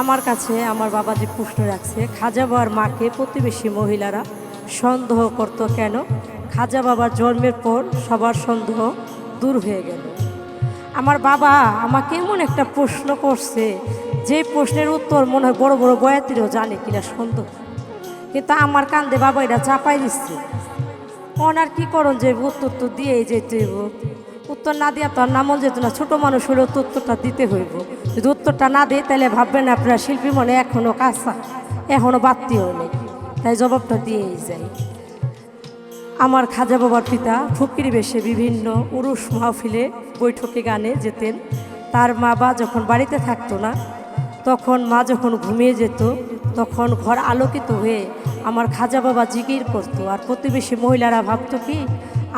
আমার কাছে আমার বাবা যে প্রশ্ন রাখছে, খাজা বাবার মাকে প্রতিবেশী মহিলারা সন্দেহ করতো কেন? খাজা বাবার জন্মের পর সবার সন্দেহ দূর হয়ে গেল। আমার বাবা আমাকে এমন একটা প্রশ্ন করছে, যে প্রশ্নের উত্তর মনে হয় বড় বড় বয়াতিরও জানে কিনা সন্দেহ। কিন্তু আমার কান্দে বাবা এটা চাপাই দিচ্ছে। ওনার কি করুন যে উত্তর তো দিয়েই যেতে উত্তর না দিয়া তো আর নামন যেত না। ছোটো মানুষ হলেও তো উত্তরটা দিতে হইব। যদি উত্তরটা না দিই তাহলে ভাববেন আপনার শিল্পী মনে এখনও কাঁচা এখনও বাড়তিও নেই তাই জবাবটা দিয়েই যাই। আমার খাজা বাবার পিতা ফকির বেশে বিভিন্ন উরুস মাহফিলে বৈঠকে গানে যেতেন। তার মা বা যখন বাড়িতে থাকতো না, তখন মা যখন ঘুমিয়ে যেত, তখন ঘর আলোকিত হয়ে আমার খাজা বাবা জিকির করতো। আর প্রতিবেশী মহিলারা ভাবতো কি,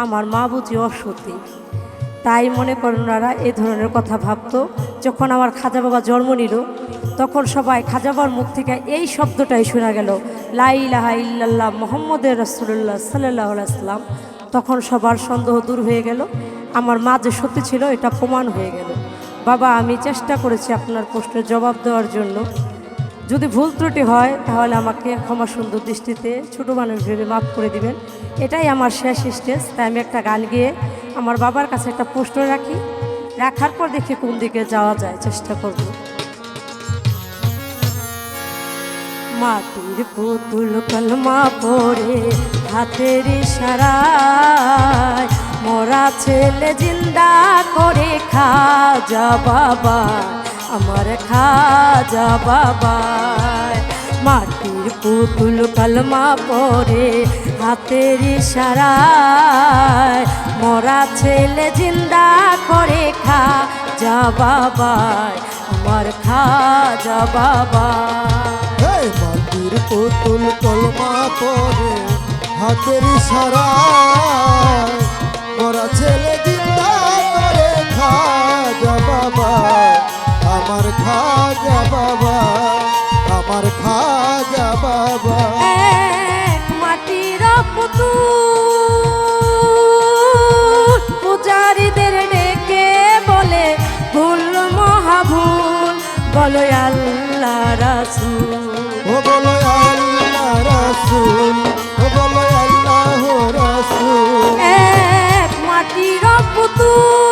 আমার মা বুঝি অসতী। তাই মনে করেন ওনারা এ ধরনের কথা ভাবতো। যখন আমার খাজা বাবা জন্ম নিল, তখন সবাই খাজা বাবার মুখ থেকে এই শব্দটাই শোনা গেল লাইলাহা ইল্লাল্লাহ মোহাম্মদের রসুল্লাহ সাল্লাহ সাল্লাম। তখন সবার সন্দেহ দূর হয়ে গেল। আমার মা যে সত্যি ছিল, এটা প্রমাণ হয়ে গেল। বাবা, আমি চেষ্টা করেছি আপনার প্রশ্নের জবাব দেওয়ার জন্য। যদি ভুল ত্রুটি হয়, তাহলে আমাকে ক্ষমা সুন্দর দৃষ্টিতে ছোটো মানুষ ভেবে মাফ করে দিবেন। এটাই আমার শেষ স্টেজ, তাই আমি একটা গান গিয়ে আমার বাবার কাছে একটা প্রশ্ন রাখি। রাখার পর দেখি কোন দিকে যাওয়া যায়, চেষ্টা করব। মাটির পুতুল কলমা পড়ে হাতের ইশারায় মরা ছেলে জিন্দা করে খাজা বাবা, আমার খাজা বাবা। মাটির পুতুল কলমা পড়ে হাতের ইশারায়। মরা ছেলে জিন্দা করে খা যা বাবা আমার খাজা বাবা এই মাটির পুতুল কলমা পরে হাতের ইশারায়। মরা ছেলে জিন্দা করে খাজা বাবা আমার খাজা বাবা আমার খাজা বাবা এক মাটির পুতুল পূজারীদের ডেকে বলে ভুল মহাভুল বলো আল্লাহ রাসূল। ও বলো আল্লাহ রাসূল ও বলো আল্লাহ রাসূল। এক মাটির পুতুল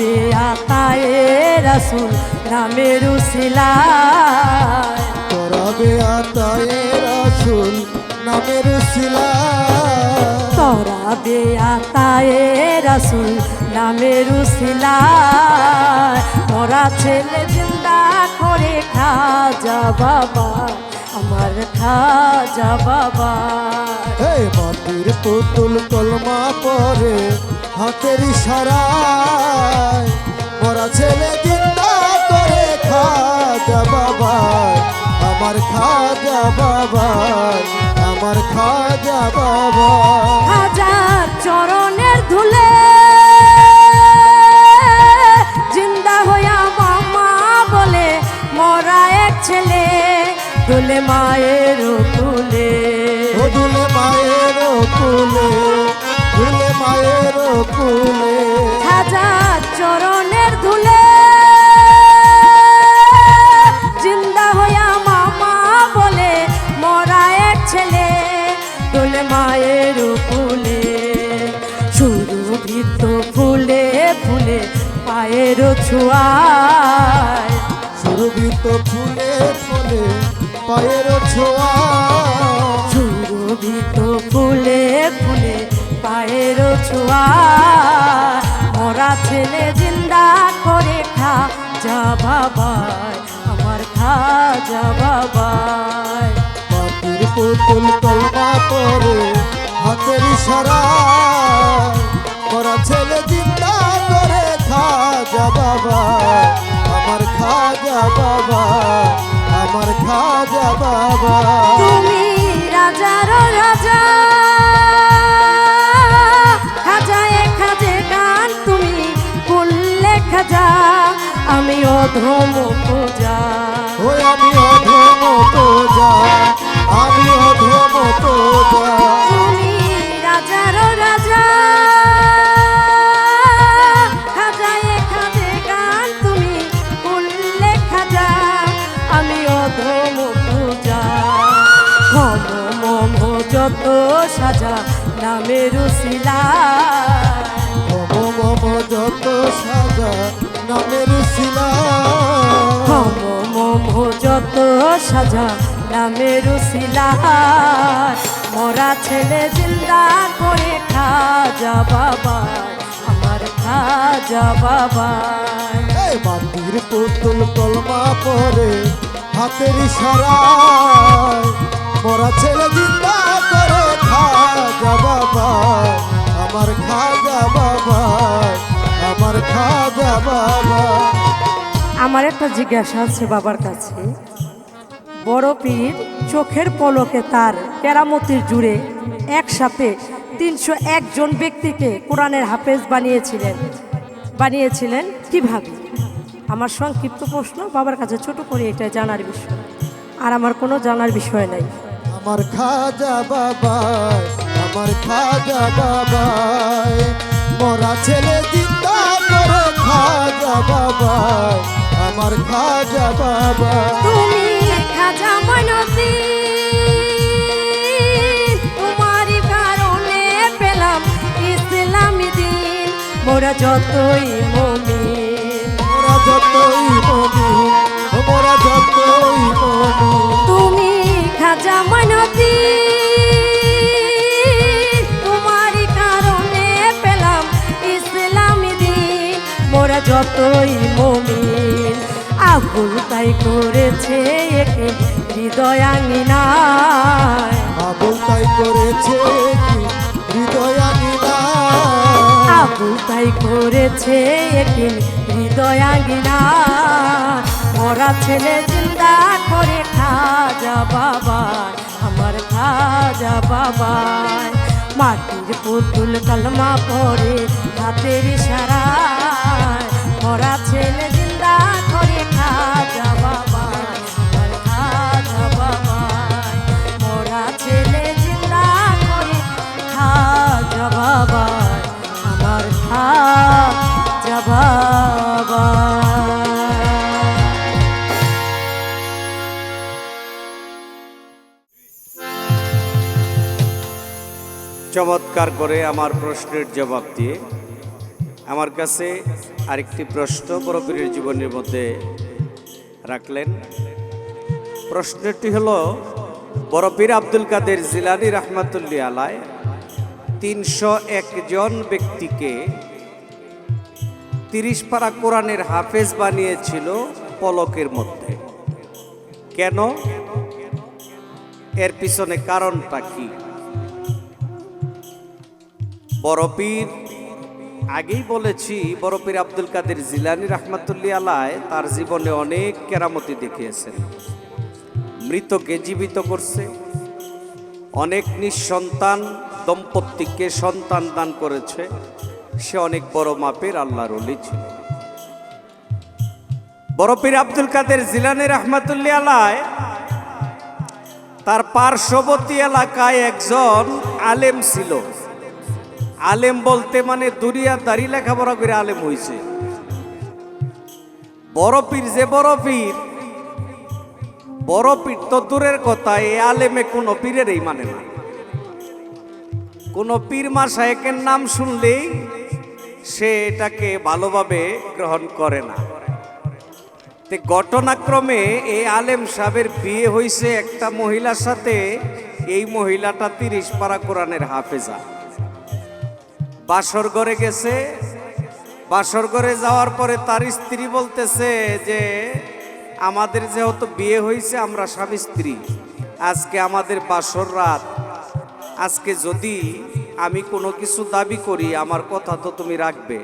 করাবে আতায়ে রাসূল নামের উসিলায়। করাবে আতায়ে রাসূল নামের শিলা তরাবে আতায়ে রাসুল নামের উসিলায়। মরা ছেলে জিন্দা করে খাজা বাবা। আমার খাজা বাবা। এই মাটির পুতুল কলমা পরে হাতের ইশারায় মরা ছেলে জিন্দা করে খাজা বাবা। আমার খাজা বাবা আমার খাজা বাবা। হাজার চরণের ধুলে জিন্দা হইয়া মামা বলে মরা এক ছেলে। দুলে মায়ের ও দুলে মায়ের কুলে দুলে মায়ের কুলে হাজার চরণের ধুলে। জিন্দা হইয়া মামা বলে মরা এক ছেলে। দোলে মায়ের কুলে সুরভিত ফুলে ফুলে পায়ের ছোঁয়ায় পায়ের ছোঁয়া। সুরভিত ফুলে ফুলে পায়ের ছোঁয়া। মরা ছেলে জিন্দা করে খা যা বাবাই আমার খা যা বাবাই। মাটির পুতুল কলমা পরে হাতের করা ছেলে জিন্দা আমার খাজা বাবা। তুমি নামের শিলা মম যত সাজা নামের শিলা মম সাজা নামের মরা ছেলে জিন্দা করে খাজা বাবা আমার খাজা বাবা মাটির পুতুল কলমা পরে হাতের ইশারায় মরা ছেলে জিন্দা করে খাজা বাবা। আমার খাজা বাবা, আমার খাজা বাবা। আমার একটা জিজ্ঞাসা আছে বাবার কাছে। বড় পীর চোখের পলকে তার কেরামতির জুড়ে একসাথে তিনশো একজন ব্যক্তিকে কোরআনের হাফেজ বানিয়েছিলেন। বানিয়েছিলেন কীভাবে? আমার সংক্ষিপ্ত প্রশ্ন, বাবার কাছে ছোট করে এটা জানার বিষয়। আর আমার কোনো জানার বিষয় নাই। আমার খাজা বাবাই আমার খাজা বাবাই। মরা ছেলে জিন্দা করে খাজা বাবাই আমার খাজা বাবা তুমি খাজা মানসী তোমারই কারণে পেলাম ইসলামী দিন। মোরা যতই মমিন। মোরা যতই মনি মোরা যতই মনি যতই মমিন আগুন তাই করেছে একে হৃদয়াঙ্গিনায় আবুল তাই করেছে হৃদয় আনিলা আবু তাই করেছে একদিন হৃদয়াঙ্গিনা মরা ছেলে জিন্দা করে খাজা বাবা আমার খাজা বাবা মাটির পুতুল কলমা পরে হাতের ইশারায়। মরা ছেলে জিন্দা করে খাজা বাবা ছেলে চমৎকার করে আমার প্রশ্নের জবাব দিয়ে আমার কাছে আরেকটি প্রশ্ন বড়পীরের জীবনের মধ্যে রাখলেন। প্রশ্নটি হল বড়পীর আব্দুল কাদের জিলানি রহমাতুল্লি আলায় তিনশো একজন ব্যক্তিকে তিরিশ পারা কোরআনের হাফেজ বানিয়েছিল পলকের মধ্যে। কেন? এর পিছনে কারণটা কি? বড়পীর আগেই বলেছি বড়পীর আব্দুল কাদের জিলানি রহমাতুল্লি আলায় তার জীবনে অনেক কেরামতি দেখিয়েছেন। মৃতকে জীবিত করছে। অনেক নিঃসন্তান দম্পতিকে সন্তান দান করেছে। সে অনেক বড় মাপের আল্লাহর অলি ছিল। বড়পীর আব্দুল কাদের জিলানি রহমাতুল্লি আলায় তার পার্শ্ববর্তী এলাকায় একজন আলেম ছিল। আলেম বলতে মানে দুনিয়া দাড়ি লেখাপড়া করে আলেম হইছে। বড় পীর যে বড় পীর বড় পীর তো দূরের কথা, এ আলেমে কোনো পীরেরই মানে না। কোনো পীর মাসায়েকের নাম শুনলেই সে এটাকে ভালোভাবে গ্রহণ করে না। তে ঘটনাক্রমে এই আলেম সাহেবের বিয়ে হয়েছে একটা মহিলার সাথে, এই মহিলাটা তিরিশ পারা কোরআনের হাফেজা। বাসর ঘরে গেছে। বাসর ঘরে যাওয়ার পরে তার স্ত্রী বলতেছে যে, আমাদের যেহেতু বিয়ে হয়েছে, আমরা স্বামী স্ত্রী। আজকে আমাদের বাসর রাত। আজকে যদি আমি কোনো কিছু দাবি করি, আমার কথা তো তুমি রাখবে।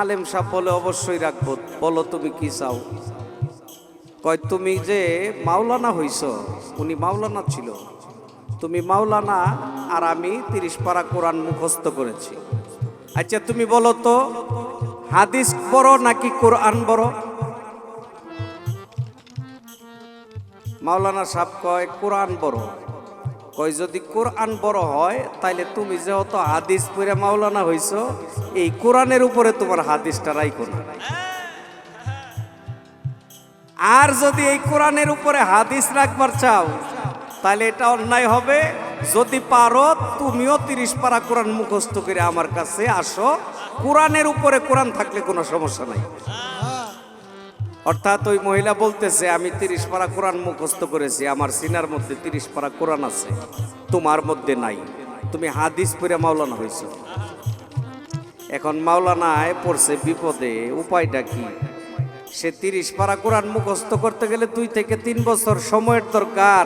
আলেম সাহেব বলে, অবশ্যই রাখব। বলো তুমি কি চাও? কয়, তুমি যে মাওলানা হইছ, উনি মাওলানা ছিল। তুমি মাওলানা আর আমি তিরিশ পারা কোরআন মুখস্থ করেছি। আচ্ছা তুমি বলো তো, হাদিস বড় নাকি কোরআন বড় মাওলানা সাহেব কয়, কোরআন বড় কয়, যদি কোরআন বড় হয়, তাইলে তুমি যেহেতু হাদিস পড়ে মাওলানা হইছ, এই কোরআনের উপরে তোমার হাদিসটা রাইখো না। আর যদি এই কোরআনের উপরে হাদিস রাখবার চাও তাহলে এটা অন্যায় হবে। যদি পারো, তুমিও তিরিশ পারা কোরআন মুখস্থ করে আমার কাছে আসো। কোরআনের উপরে কোরআন থাকলে কোনো সমস্যা নাই। অর্থাৎ ওই মহিলা বলতেছে, আমি তিরিশ পারা কোরআন মুখস্থ করেছি, আমার সিনার মধ্যে তিরিশ পারা কোরআন আছে, তোমার মধ্যে নাই। তুমি হাদিস পড়ে মাওলানা হয়েছ। এখন মাওলানায় পড়ছে বিপদে, উপায়টা কি? সে তিরিশ পারা কোরআন মুখস্থ করতে গেলে দুই থেকে তিন বছর সময়ের দরকার।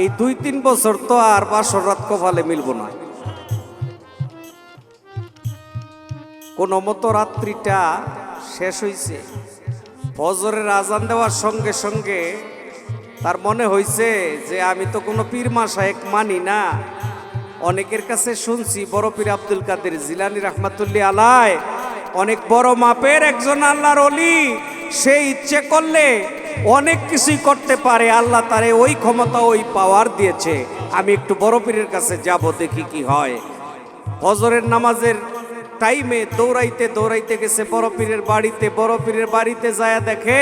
এই দুই তিন বছর তো আর বাসর রাত কপালে মিলব না। কোনো মতো রাত্রিটা শেষ হইছে। ফজরের আজান দেওয়ার সঙ্গে সঙ্গে তার মনে হয়েছে যে আমি তো কোনো পীর মাসায়েক মানি না। অনেকের কাছে শুনছি বড় পীর আব্দুল কাদের জিলানি রহমাতুল্লি আলায় অনেক বড় মাপের একজন আল্লাহর অলি সে ইচ্ছে করলে অনেক কিছুই করতে পারে। আল্লাহ তারে ওই ক্ষমতা, ওই পাওয়ার দিয়েছে। আমি একটু বড় পীরের কাছে যাব, দেখি কি হয়। হজরের নামাজের টাইমে দৌড়াইতে দৌড়াইতে গেছে বড় পীরের বাড়িতে। বড় পীরের বাড়িতে যায় দেখে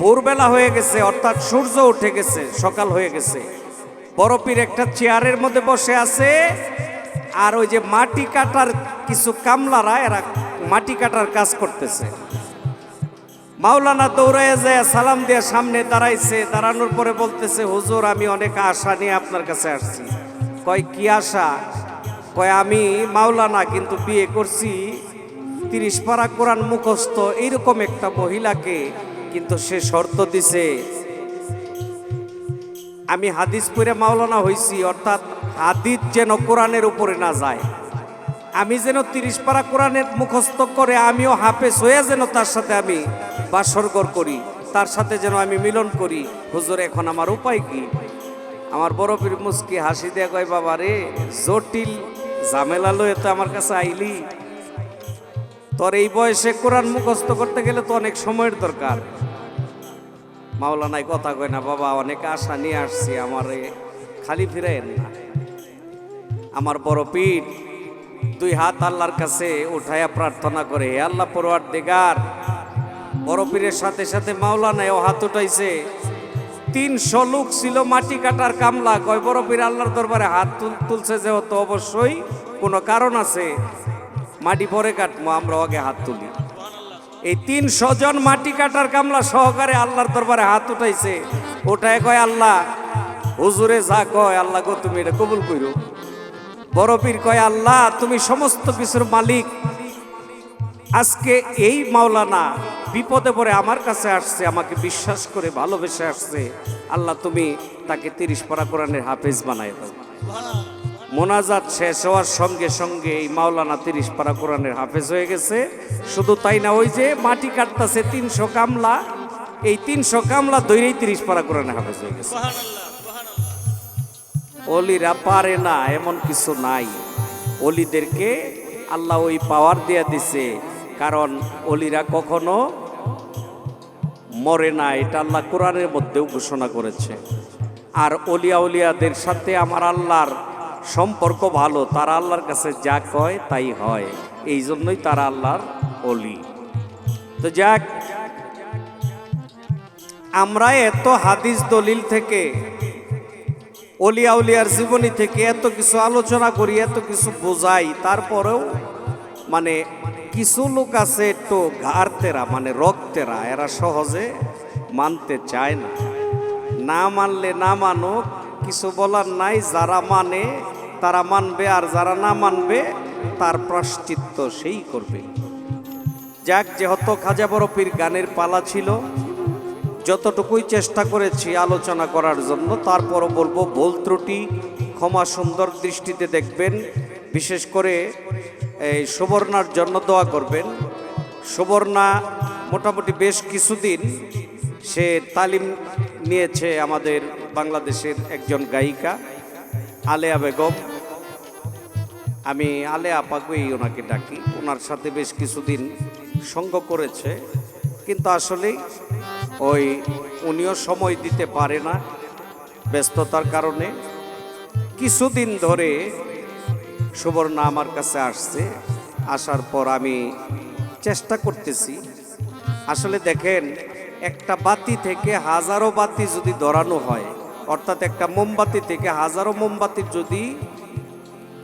ভোরবেলা হয়ে গেছে, অর্থাৎ সূর্য উঠে গেছে, সকাল হয়ে গেছে। বড় পীর একটা চেয়ারের মধ্যে বসে আছে, আর ওই যে মাটি কাটার কিছু কামলারা, এরা মাটি কাটার কাজ করতেছে। মাওলানা দৌড়াইয়া যায় সালাম দিয়ে সামনে দাঁড়াইছে, দাঁড়ানোর পরে বলতেছে, হুজুর, আমি অনেক আশা নিয়ে আপনার কাছে আসছি। কয়, কি আশা? কয়, আমি মাওলানা কিন্তু বিয়ে করছি, তিরিশ পারা কোরআন মুখস্থ, এইরকম একটা মহিলাকে কিন্তু সে শর্ত দিছে। আমি হাদিস পড়ে মাওলানা হইছি, অর্থাৎ হাদিস যেন কোরআনের উপরে না যায়। আমি যেন তিরিশ পারা কোরআনের মুখস্থ করে, আমিও হাফেজ হয়ে যেন তার সাথে আমি বাসরগর করি, তার সাথে যেন আমি মিলন করি। হুজুর, এখন আমার উপায় কি? আমার বড় পীর মুস্কি হাসি দিয়ে কয়, বাবা রে, জটিল ঝামেলা লয়ে তো আমার কাছে আইলি। তোর এই বয়সে কোরআন মুখস্থ করতে গেলে তো অনেক সময়ের দরকার। মাওলানাই কথা কয় না, বাবা, অনেক আশা নিয়ে আসছি, আমার খালি ফিরাইন না। আমার বড় পীর দুই হাত আল্লাহর কাছে উঠায়া প্রার্থনা করে আল্লাহ পরোয়ার দেগার বড় পীরের সাথে সাথে মাওলানায় ও হাত উঠাইছে। তিনশো লোক ছিল মাটি কাটার কামলা। কয় বড় পীর আল্লাহর দরবারে হাত তুল- তুলছে যেহেতু অবশ্যই কোনো কারণ আছে। মাটি পরে কাটবো আমরা আগে হাত তুলি। এই তিনশো জন মাটি কাটার কামলা সহকারে আল্লাহর দরবারে হাত উঠাইছে। ওটায় কয়, আল্লাহ, হুজুরে যা কয়, আল্লাহ গো, তুমি এটা কবুল করো বড় পীর কয়, আল্লাহ, তুমি সমস্ত কিছুর মালিক। আজকে এই মাওলানা বিপদে পড়ে আমার কাছে আসছে, আমাকে বিশ্বাস করে ভালোবেসে আসছে। আল্লাহ, তুমি তাকে তিরিশ পারা কোরআনের হাফেজ বানায় দাও। মোনাজাত শেষ হওয়ার সঙ্গে সঙ্গে এই মাওলানা তিরিশ পারা কোরআনের হাফেজ হয়ে গেছে। শুধু তাই না, ওই যে মাটি কাটতাছে তিনশো কামলা, এই তিনশো কামলা দৈরেই তিরিশ পারা কোরআনের হাফেজ হয়ে গেছে। অলিরা পারে না, এমন কিছু নাই। অলিদেরকে আল্লাহ ওই পাওয়ার দেয়া দিছে, কারণ অলিরা কখনো মরে না, এটা আল্লাহ কোরআনের মধ্যেও ঘোষণা করেছে। আর অলিয়া উলিয়াদের সাথে আমার আল্লাহর সম্পর্ক ভালো, তারা আল্লাহর কাছে যা কয় তাই হয়। এই জন্যই তারা আল্লাহর অলি। তো যাক, আমরা এত হাদিস দলিল থেকে, অলিয়া উলিয়ার জীবনী থেকে এত কিছু আলোচনা করি, এত কিছু বোঝাই, তারপরেও মানে কিছু লোক আছে একটু ঘাড়তেরা মানে রক্তেরা এরা সহজে মানতে চায় না। না মানলে না মানুক, কিছু বলার নাই, যারা মানে তারা মানবে, আর যারা না মানবে, তার প্রাশ্চিত্য সেই করবে। যাক, যেহেতু খাজা বড় পীর গানের পালা ছিল, যতটুকুই চেষ্টা করেছি আলোচনা করার জন্য, তারপরও বলব, ভুল ত্রুটি, ক্ষমা সুন্দর দৃষ্টিতে দেখবেন, বিশেষ করে এই সুবর্ণার জন্য দোয়া করবেন। সুবর্ণা মোটামুটি বেশ কিছুদিন সে তালিম নিয়েছে আমাদের বাংলাদেশের একজন গায়িকা, আলেয়া বেগম। আমি আলে আপাকেই ওনাকে ডাকি। ওনার সাথে বেশ কিছুদিন সঙ্গ করেছে। কিন্তু আসলেই ওই উনিও সময় দিতে পারে না ব্যস্ততার কারণে। কিছুদিন ধরে সুবর্ণা আমার কাছে আসছে। আসার পর আমি চেষ্টা করতেছি। আসলে দেখেন, একটা বাতি থেকে হাজারো বাতি যদি ধরানো হয়, অর্থাৎ একটা মোমবাতি থেকে হাজারো মোমবাতি যদি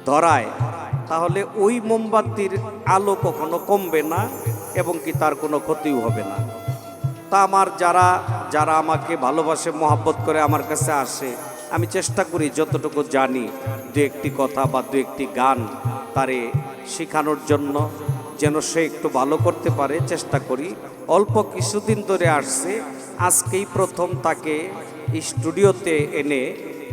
ধরায়, তাহলে ওই মোমবাতির আলো কখনো কমবে না এবং কি তার কোনো ক্ষতিও হবে না। তা আমার যারা যারা আমাকে ভালোবাসে, মহাব্বত করে আমার কাছে আসে আমি চেষ্টা করি যতটুকু জানি দু একটি কথা বা দু একটি গান তারে শেখানোর জন্য যেন সে একটু ভালো করতে পারে, চেষ্টা করি। অল্প কিছুদিন ধরে আসছে, আজকেই প্রথম তাকে স্টুডিওতে এনে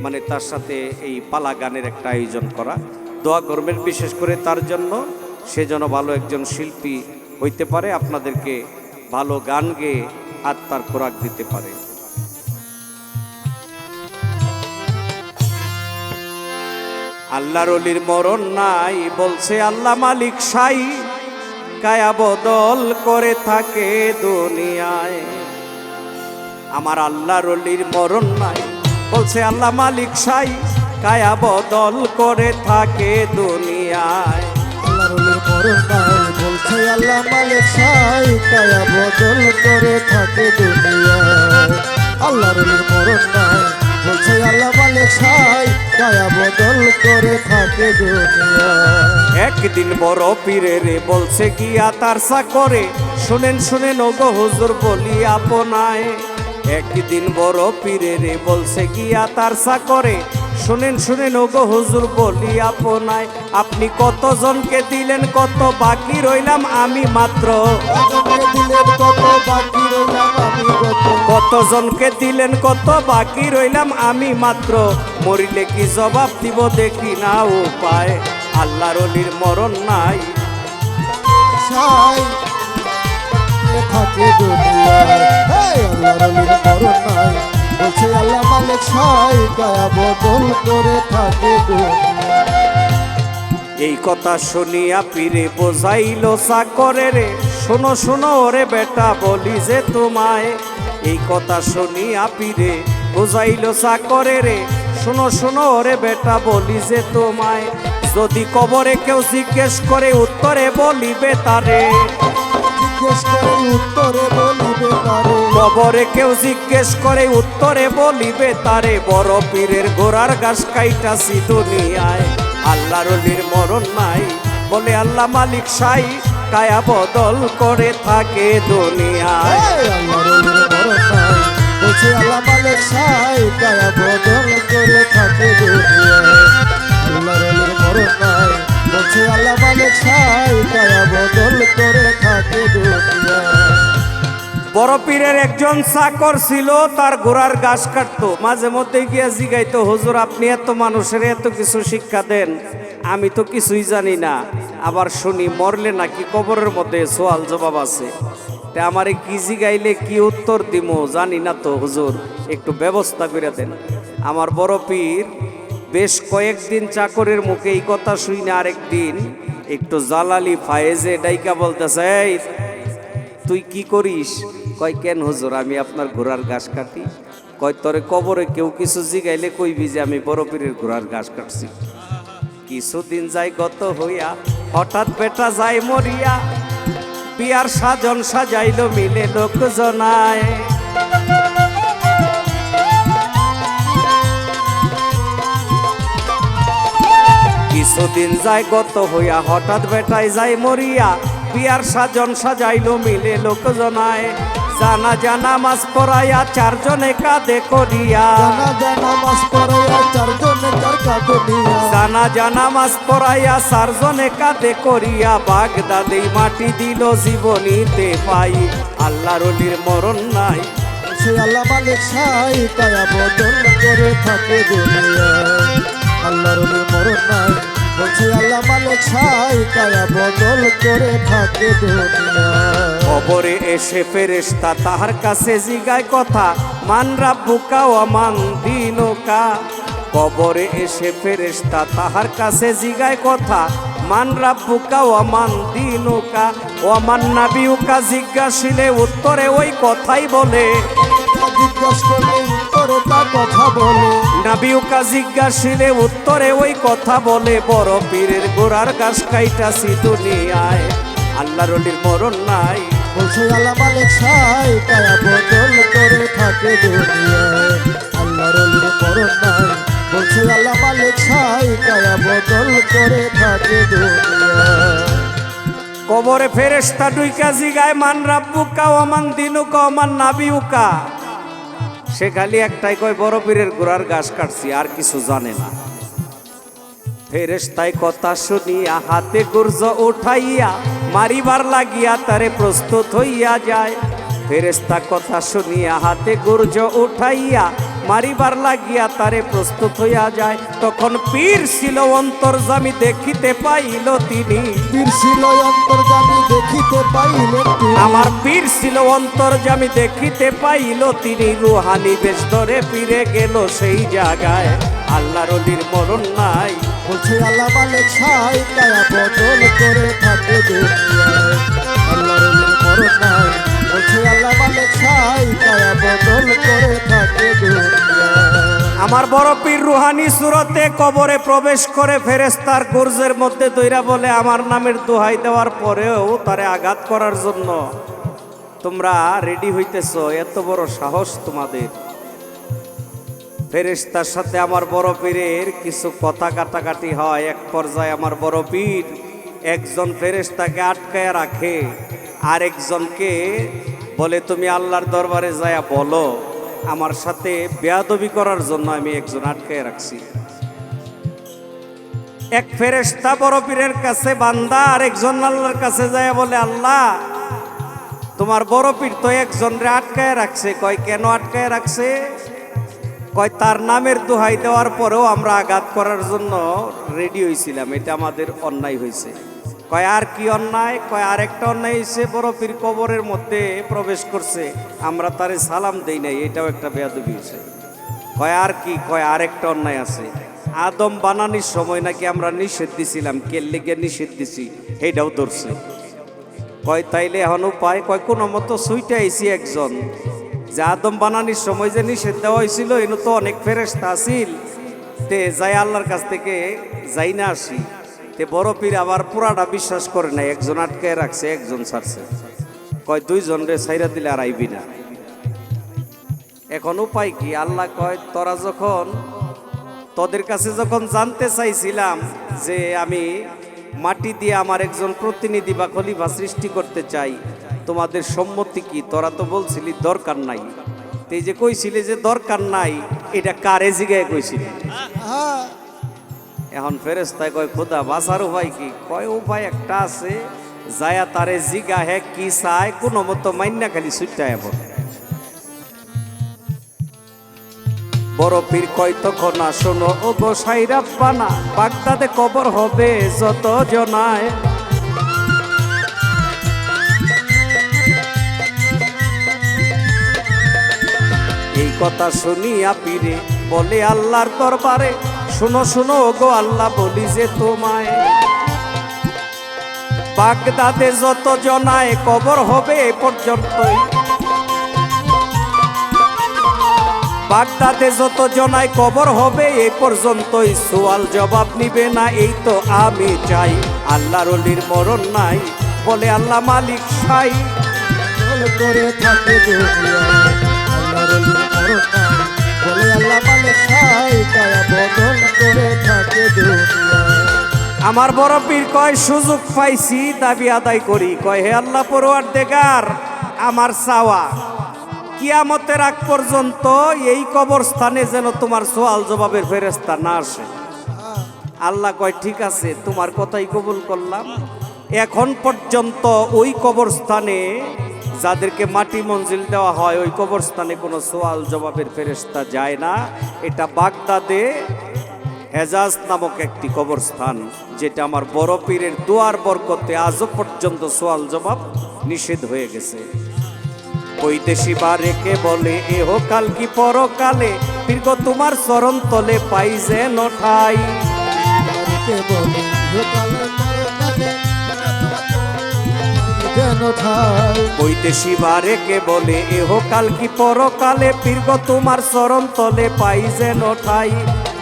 মানে তার সাথে এই পালা গানের একটা আয়োজন করা। দোয়া করবেন বিশেষ করে তার জন্য, সে যেন ভালো একজন শিল্পী হইতে পারে, আপনাদেরকে ভালো গান গেয়ে আত্মার খোরাক দিতে পারে। আল্লাহর অলির মরণ নাই, বলছে আল্লাহ মালিক সাই। কায়া বদল করে থাকে দুনিয়ায়। আমার আল্লাহর অলির মরণ নাই, বলছে আল্লাহ মালিক সাই। কায়া বদল করে থাকে দুনিয়ায়। বলছে আল্লাহ মালিক সাই। কায়া বদল করে থাকে দুনিয়ায়। আল্লাহর অলির মরণ নাই। একদিন বড় পীরে বলছে গিয়া তার করে। শুনেন শুনেন, ওগো হুজুর, বলি আপনায়। একদিন বড় পীরে বলছে গিয়া তার করে। শুনেন শুনেন, ওগো হুজুর, বলি আপনায়, আপনি কতজনকে দিলেন, কত বাকি রইলাম আমি মাত্র। কতজনকে দিলেন, কত বাকি রইলাম আমি মাত্র। মরিলে কি জবাব দিব দেখি না উপায়। আল্লাহর অলির মরণ নাই। থাকে দুনিয়ায়। আল্লাহর অলির মরণ নাই। বলছে আল্লাহ মালিক সাই কায়া বদল করে থাকে এই কথা শুনিয়া পীরে বোঝাইল সাকরে রে শোনো শোনো ওরে বেটা বলি যে তোমায়। এই কথা শুনিয়া পীরে বোঝাইল সাকরে রে শোনো শোনো ওরে বেটা বলি যে তোমায়। যদি কবরে কেউ জিজ্ঞেস করে উত্তরে বলিবে তারে। জিজ্ঞেস করে উত্তরে বলিবে তারে। কবরে কেউ জিজ্ঞেস করে, উত্তরে বলিবে, তারে বড় পীরের গোড়ার গাছ কাইটাছি দুনিয়ায় আল্লাহর মরণ নাই বলে আল্লাহ মালিক সাই, কায়া বদল করে থাকে দুনিয়ায়। আল্লাহ মালিক সাই, কায়া বদল করে থাকে দুনিয়ায়। নাই আল্লাহ মালিক সাই, কায়া বদল করে থাকে দুনিয়ায়। বড় পীরের একজন চাকর ছিল তার গোড়ার গাছ কাটতো। মাঝে মধ্যে গিয়া জিগাইতো হুজুর আপনি এত মানুষের এত কিছু শিক্ষা দেন আমি তো কিছুই জানি না। আবার শুনি মরলে নাকি কবরের মধ্যে সোয়াল জবাব আছে। তা আমারে কি জিগাইলে কি উত্তর দিমো জানি না তো হুজুর একটু ব্যবস্থা করে দেন। আমার বড় পীর বেশ কয়েকদিন চাকরের মুখে এই কথা শুই না আরেকদিন একটু জালালি ফায়েজে ডাইকা বলতেছে "এই, তুই কি করিস? কয়, কেন হুজুর, আমি আপনার ঘোড়ার ঘাস কাটি? কয়, তরে কবরে কেউ কিছু জিগাইলে কইবি যে আমি বড় পীরের ঘোড়ার ঘাস কাটছি। কিছুদিন যাই গত হইয়া, হঠাৎ বেটা যায় মরিয়া, বিয়ার সাজন সাজাইলো মিলে লোক জনায় কিছুদিন যায় গত হইয়া, হঠাৎ বেটায় যায় মরিয়া, বিয়ার সাজন সাজাইলো মিলে লোক জনায় জানা জানা মাছ পড়াইয়া চারজনে কাঁদে করিয়া। জানা জানা মাস পড়াইয়া চারজনে জানা জানা মাছ পড়াইয়া চারজনে কাঁদে করিয়া। বাগদাদেই মাটি দিল জীবনীতে পাই। আল্লাহর অলির মরণ নাই। সে আল্লাহ মালিক সাই করে থাকে আল্লাহর মরণ নাই। বলছে আল্লাহ কায়া বদল করে থাকে দুনিয়ায় এসে ফেরেশতা তাহার কাছে জিগায় কথা মান রাব্বুকা ও মান দিনুকা? কবরে এসে ফেরেশতা তাহার কাছে জিগায় কথা মান রাব্বুকা ও মান দিনুকা? ও মান নাবিউকা? জিজ্ঞাসিলে উত্তরে ওই কথাই বলে জিজ্ঞাসা উত্তরে তা কথা বলে। নাবিউকা জিজ্ঞাসিলে উত্তরে ওই কথা বলে বড় পীরের গোড়ার গাছ কাইটাছি দুনিয়ায় আল্লাহর অলির মরণ নাই। বলছে আল্লাহ মালিক সাই কায়া বদল করে থাকে দুনিয়ায় আল্লাহ আল্লাহর অলির মরণ নাই। বলছে আল্লাহ মালিক সাই কায়া বদল করে থাকে দুনিয়া কবরে ফেরেস্তা ডুইকা জিগায় মান রাব্বুকা ওমান দিনুকা ওমান নাবিউকা। সে খালি একটাই কয়, বড় পীরের গোড়ার গাছ কাটছি, আর কিছু জানে না। ফেরেস্তায় কথা শুনিয়া হাতে গুর্জ উঠাইয়া মারিবার লাগিয়া তারে প্রস্তুত হইয়া যায়। ফেরেস্তা কথা শুনিয়া হাতে গুর্জ উঠাইয়া মারিবার লাগিয়া তারে প্রস্তুত হইয়া যায়। তখন পীর ছিল অন্তর্জামি দেখিতে পাইল তিনি। বীর ছিল অন্তর্জামী দেখিতে পাইলেন তিনি। আমার পীর ছিল অন্তর্জামি দেখিতে পাইল তিনি। রুহানি বেশ ধরে ফিরে গেল সেই জায়গায়। আল্লাহর অলির মরণ নাই। বলছে আল্লাহ মালিক সাই কায়া বদল করে থাকে দুনিয়ায়। আল্লাহর অলির মরণ নাই। দুনিয়ায় আমার বড় পীর রুহানি সুরতে কবরে প্রবেশ করে ফেরেস্তার গুর্জের মধ্যে দইরা বলে, আমার নামের দোহাই দেওয়ার পরেও তারে আঘাত করার জন্য তোমরা রেডি হইতেছ, এত বড় সাহস তোমাদের। ফেরেস্তার সাথে আমার বড় পীরের কিছু কথা কাটাকাটি হয়। এক পর্যায়ে আমার বড় পীর একজন ফেরেস্তাকে আটকায় রাখে। আরেকজনকে বলে, তুমি আল্লাহর দরবারে যায়া বলো, আমার সাথে বেয়াদবি করার জন্য আমি একজন আটকায় রাখছি। এক ফেরেস্তা বড় পীরের কাছে, বান্দা আর একজন আল্লাহর কাছে যায় বলে, আল্লাহ, তোমার বড় পীর তো একজন রে আটকায় রাখছে। কয়, কেন আটকায় রাখছে? কয়, তার নামের দোহাই দেওয়ার পরেও আমরা আঘাত করার জন্য রেডি হয়েছিলাম এটা আমাদের অন্যায় হয়েছে কয় আর কি অন্যায়, কয় আর একটা অন্যায় হয়েছে বড় পীর কবরের মধ্যে প্রবেশ করছে। আমরা তারে সালাম দেই নাই, এটাও একটা বেয়াদবি হয়েছে কয় আর কি, কয় আর একটা অন্যায় আছে। আদম বানানির সময় নাকি আমরা নিষেধ দিছিলাম কেল্লিগে নিষেধ দিছি এইটাও ধরছে। কয় তাইলে এখন উপায়, কয় কোনো মতো সুইটা আইসি একজন। যে আদম বানানির সময় যে নিষেধ দেওয়া হয়েছিল এনে তো অনেক ফেরেস্তা আসিল তে যাই আল্লাহর কাছ থেকে যাই না আসি। তে বড় পীর আবার পুরাটা বিশ্বাস করে নাই, একজন আটকে রাখছে, একজন ছাড়ছে। কয়, দুইজন রে সাইরা দিলে আর আইবি না। এখন উপায় কি? আল্লাহ কয়, তোরা যখন তোদের কাছে যখন জানতে চাইছিলাম যে আমি মাটি দিয়ে আমার একজন প্রতিনিধি বা খলিফা সৃষ্টি করতে চাই, তোমাদের সম্মতি কি? তোরা তো বলছিলি দরকার নাই। তো এই যে কইছিলি যে দরকার নাই, এটা কারে জিগায় কইছিলি? এখন ফেরেস্তায় কয়, খোদা, বাঁচার উপায় কি? কয়, উপায় একটা আছে, যায়া তারে জিগা হে কি চায়, কোনো মতো মাইন্না খালি সুইটায় পড়ে বড় পীর কয়, তখন না, শোনো ও গো সাইরাপ্পানা বাগদাদে কবর হবে যত জনায় এই কথা শুনিয়া পীরে বলে, আল্লাহর দরবারে শুনো শুনো গো, আল্লাহ বলি যে তোমায়। বাগদাদে যত জনায় কবর হবে এ পর্যন্তই। বাগদাদে যত জনায় কবর হবে এ পর্যন্তই। সোয়াল জবাব নিবে না, এই তো আমি চাই। আল্লাহ রলির মরণ নাই, বলে আল্লাহ মালিক সাই। করে থাকে দুনিয়ায়, আল্লাহর অলির মরণ নাই। আমার বড় পীর কয়, সুযোগ পাইছি, দাবি আদায় করি। কয়, হে আল্লাহ পড়ুয়ার দেগার আমার চাওয়া। কিয়ামতের আগ পর্যন্ত এই কবরস্থানে যেন তোমার সোয়াল জবাবের ফেরেস্তা না আসে। আল্লাহ কয়, ঠিক আছে, তোমার কথাই কবুল করলাম। এখন পর্যন্ত ওই কবরস্থানে যাদেরকে মাটি মঞ্জিল দেওয়া হয়, ওই কবরস্থানে কোনো সোয়াল জবাবের ফেরেস্তা যায় না। এটা বাগদাদে হেজাজ নামক একটি কবরস্থান, যেটা আমার বড় পীরের দুয়ার বরকতে আজও পর্যন্ত সোয়াল জবাব নিষেধ হয়ে গেছে। ওই দেশি বা বলে, এহ কাল কি পরকালে দীর্ঘ তোমার চরণ তলে পাই যেন ঠাই। বলে যেন ঠাই বৈদেশি বারে কে বলে এহ কাল কি পরকালে পীর্ঘ তোমার চরণ তলে পাই যেন ঠাই।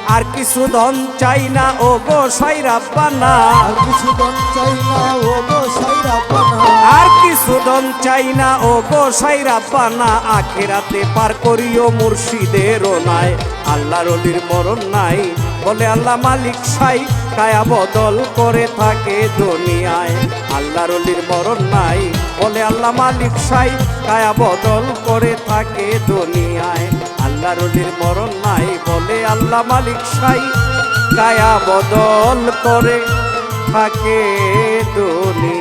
আর কিছু ধন চাই না ও গো সাইরা বানা আর কিছু দন চাই না ও গো সাইরা বানা আর কিছু সুদন চাই না ও গোসাই রাব্বানা আখেরাতে পার করিও মুর্শিদের নাই আল্লাহ রলির মরণ নাই। বলে আল্লাহ মালিক সাই কায়া বদল করে থাকে দুনিয়ায়। আল্লাহর রলির মরণ নাই বলে আল্লাহ মালিক সাই। কায়া বদল করে থাকে দুনিয়ায়। আল্লাহর রলির মরণ নাই বলে আল্লাহ মালিক সাই। কায়া বদল করে থাকে দুনিয়া